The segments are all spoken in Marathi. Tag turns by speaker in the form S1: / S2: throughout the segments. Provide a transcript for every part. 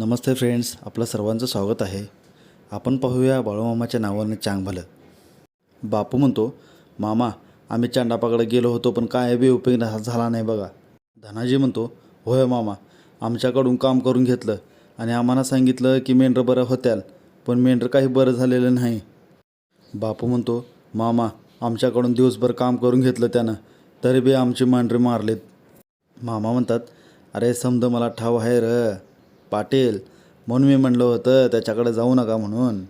S1: नमस्ते फ्रेंड्स आपलं सर्वांचं स्वागत आहे. आपण पाहूया बाळूमामाच्या नावाने चांग भलं. बापू म्हणतो मामा आम्ही चांडापाकडे गेलो होतो पण काय बी उपयोग झाला नाही बघा. धनाजी म्हणतो होय मामा आमच्याकडून काम करून घेतलं आणि आम्हाला सांगितलं की मेंढरं बरं होत्याल पण मेंढरं काही बरं झालेलं नाही. बापू म्हणतो मामा आमच्याकडून दिवसभर काम करून घेतलं त्यानं तरी बी आमची मांढरी मारलेत. मामा म्हणतात अरे समजा मला ठाव आहे र. पाटील. म्हणून मी म्हणलं होतं त्याच्याकडे जाऊ नका म्हणून.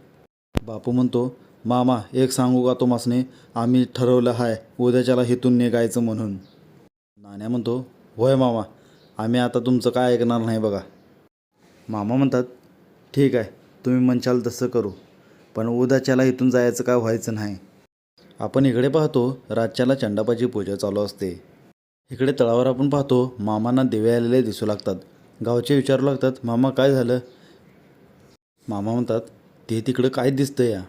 S1: बापू म्हणतो मामा एक सांगू का तुम्हासने? आम्ही ठरवलं आहे उद्याच्याला हिथून निघायचं म्हणून. नाण्या म्हणतो होय मामा आम्ही आता तुमचं काय ऐकणार नाही बघा. मामा म्हणतात ठीक आहे तुम्ही म्हणशाल तसं करू पण उद्याच्याला इथून जायचं काय व्हायचं नाही? आपण इकडे पाहतो रातच्याला चंडापाची पूजा चालू असते. इकडे तळावर आपण पाहतो मामांना दिवे आलेले दिसू लागतात. गावचे विचारू लागतात मामा काय झालं? मामा म्हणतात ते तिकडं काय दिसतं या?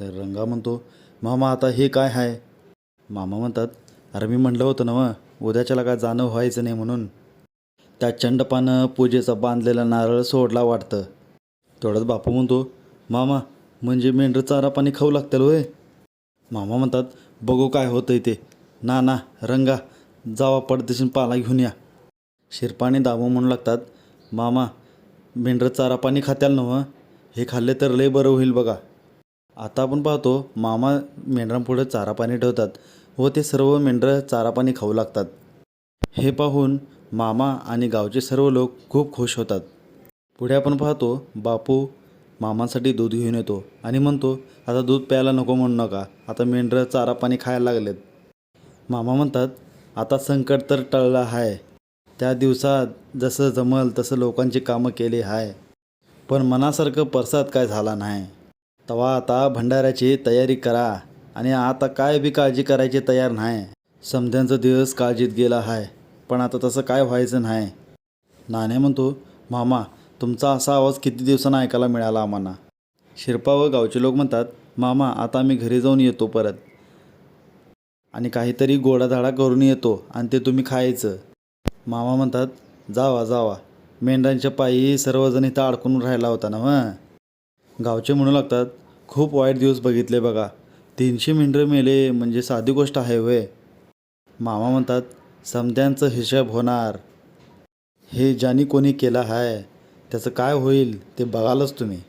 S1: तर रंगा म्हणतो मामा आता हे काय आहे मामा म्हणतात अरे मी म्हणलं होतं ना मग उद्याच्याला काय जाणं व्हायचं नाही म्हणून. त्या चंडपानं पूजेचा बांधलेला नारळ सोडला वाटतं. तेवढंच बापू म्हणतो मामा म्हणजे मेंढर चारा पाणी खाऊ लागतील होय? मामा म्हणतात बघू काय होतंय ते. ना ना रंगा जावा पडदेशीन पाला घेऊन या. शिरपाने दाबो म्हणू लागतात. मामा मेंढरं चारा पाणी खात्याल नव्ह? हे खाल्ले तर लय बरं होईल बघा. आता आपण पाहतो मामा मेंढरांपुढं चारा पाणी ठेवतात व ते सर्व मेंढरं चारा पाणी खाऊ लागतात. हे पाहून मामा आणि गावचे सर्व लोक खूप खुश होतात. पुढे आपण पाहतो बापू मामांसाठी दूध घेऊन येतो आणि म्हणतो आता दूध प्यायला नको म्हणू नका आता मेंढरं चारा पाणी खायला लागलेत. मामा म्हणतात आता संकट तर टळलं आहे. त्या दिवसात जसं जमल तसं लोकांची कामं केली आहे पण मनासारखं परसाद काय झाला नाही. तेव्हा आता भंडाऱ्याची तयारी करा आणि आता काय बी काळजी करायची तयार नाही. समध्यांचा दिवस काळजीत गेला आहे पण आता तसं काय व्हायचं नाही. नाणे म्हणतो मामा तुमचा असा आवाज किती दिवसांना ऐकायला मिळाला आम्हाला? शिरपा व गावचे लोक म्हणतात मामा आता आम्ही घरी जाऊन येतो परत. आणि काहीतरी गोडाधाडा करून येतो आणि ते तुम्ही खायचं. मामा म्हणतात जावा जावा. मेंढ्यांच्या पायी सर्वजण इथं अडकून राहिला होता ना मग? गावचे म्हणू लागतात खूप वाईट दिवस बघितले बघा. तीनशे मेंढरं मेले म्हणजे साधी गोष्ट आहे होय. मामा म्हणतात समध्यांचं हिशेब होणार. हे ज्यानी कोणी केलं आहे त्याचं काय होईल ते बघालच तुम्ही.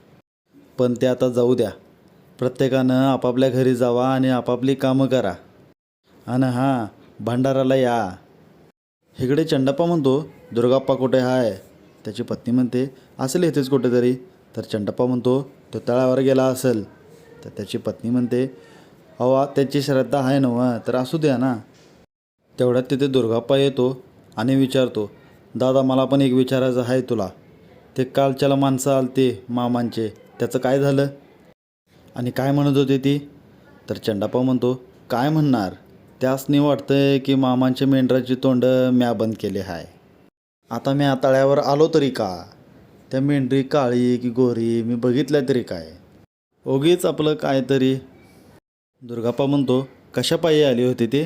S1: पण ते आता जाऊ द्या. प्रत्येकानं आपापल्या घरी जावा आणि आपापली कामं करा. आणि हां भंडाराला या. इकडे चंडप्पा म्हणतो दुर्गाप्पा कुठे आहे त्याची पत्नी म्हणते असेल इथेच कुठेतरी. तर चंडप्पा म्हणतो तो तळावर गेला असेल. तर त्याची पत्नी म्हणते अवा त्याची श्रद्धा आहे नव्हा तर असू द्या ना. तेवढ्यात तिथे दुर्गाप्पा येतो आणि विचारतो दादा मला पण एक विचारायचं आहे तुला. ते कालच्याला माणसं आलते मामांचे. त्याचं काय झालं? आणि काय म्हणत होते ती? तर चंडाप्पा म्हणतो काय म्हणणार? त्यासनी वाटतंय की मामांच्या मेंढराची तोंड म्या बंद केले आहे आता मी आताळ्यावर आलो तरी का? त्या मेंढरी काळी की गोरी मी बघितल्या तरी काय? ओगीच आपलं काय तरी दुर्गाप्पा म्हणतो कशा पायी आली होती ती?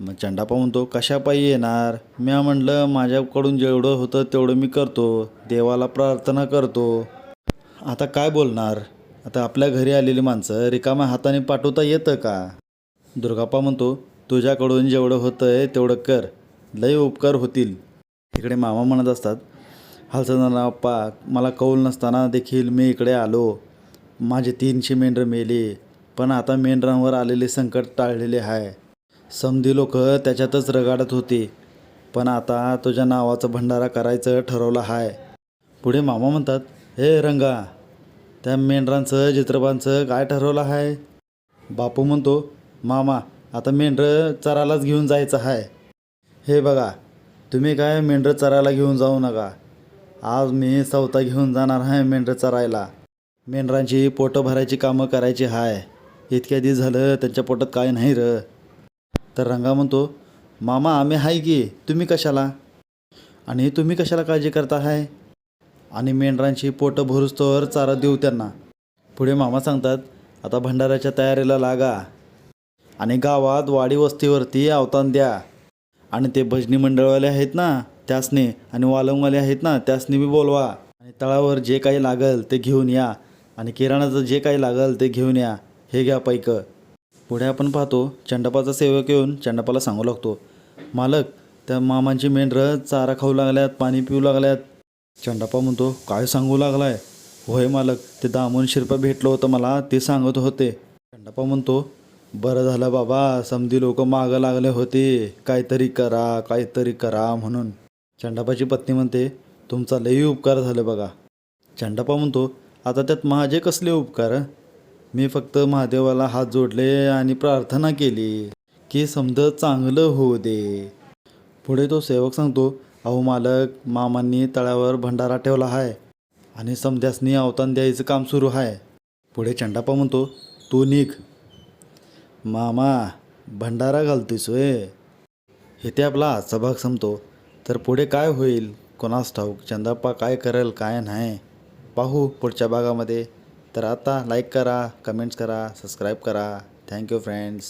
S1: मग चंडापा म्हणतो कशा पायी येणार? म्या म्हणलं माझ्याकडून जेवढं होतं तेवढं मी करतो. देवाला प्रार्थना करतो. आता काय बोलणार? आता आपल्या घरी आलेली माणसं रिकाम्या हाताने पाठवता येतं का? दुर्गाप्पा म्हणतो तुझ्याकडून जेवढं होतं आहे तेवढं कर लय उपकार होतील. इकडे मामा म्हणत असतात हलसदाना अप्पा मला कौल नसताना देखील मी इकडे आलो. माझे तीनशे मेंढरं मेले पण आता मेंढरांवर आलेले संकट टाळलेले आहे समधी लोक त्याच्यातच रगाडत होते पण आता तुझ्या नावाचं भंडारा करायचं ठरवलं आहे पुढे मामा म्हणतात हे रंगा त्या मेंढरांचं चित्रपांचं काय ठरवलं आहे बापू म्हणतो मामा आता मेंढरं चरालाच घेऊन जायचं आहे हे बघा तुम्ही काय मेंढरं चरायला घेऊन जाऊ नका. आज मी सवता घेऊन जाणार आहे मेंढरं चरायला. मेंढरांची पोटं भरायची कामं करायची आहे इतक्या दिवस झालं त्यांच्या पोटात काय नाही र. तर रंगा म्हणतो मामा आम्ही आहे की तुम्ही कशाला? आणि तुम्ही कशाला काळजी करता आहे आणि मेंढरांची पोटं भरूस्तोवर चारा देऊ त्यांना. पुढे मामा सांगतात आता भंडाऱ्याच्या तयारीला लागा. आणि गावात वाडी वस्तीवरती अवतान द्या. आणि ते भजनी मंडळवाले आहेत ना त्यासने आणि वालमवाले आहेत ना त्यासनी बी बोलवा. आणि तळावर जे काही लागल ते घेऊन या. आणि किराणाचं जे काही लागल ते घेऊन या. हे घ्या पैक. पुढे आपण पाहतो चंडपाचा सेवक येऊन चंडपाला सांगू लागतो. मालक त्या मामांची मेंढरं चारा खाऊ लागल्यात पाणी पिऊ लागल्यात. चंडापा म्हणतो काय सांगू लागलाय? होय मालक ते दामून शिरपा भेटलं होतं मला ते सांगत होते. चंडापा म्हणतो बरं झालं बाबा समधी लोक मागं लागले होते. काहीतरी करा काहीतरी करा म्हणून. चंडापाची पत्नी म्हणते तुमचा लई उपकार झाले बघा. चंडापा म्हणतो आता त्यात माझे कसले उपकार? मी फक्त महादेवाला हात जोडले आणि प्रार्थना केली की समजा चांगलं होऊ दे. पुढे तो सेवक सांगतो अहो मालक मामांनी तळ्यावर भंडारा ठेवला आहे आणि समध्यासनी अवतान द्यायचं काम सुरू आहे पुढे चंडापा म्हणतो तू निघ. मामा भंडारा घालतोयस होय. इथे आपला आजचा भाग संपतो. तर पुढे काय होईल? कोणास ठाऊक? चंदाप्पा काय करेल काय नाही? पाहू पुढच्या भागामध्ये. तर आता लाईक करा कमेंट्स करा सबस्क्राईब करा. Thank you friends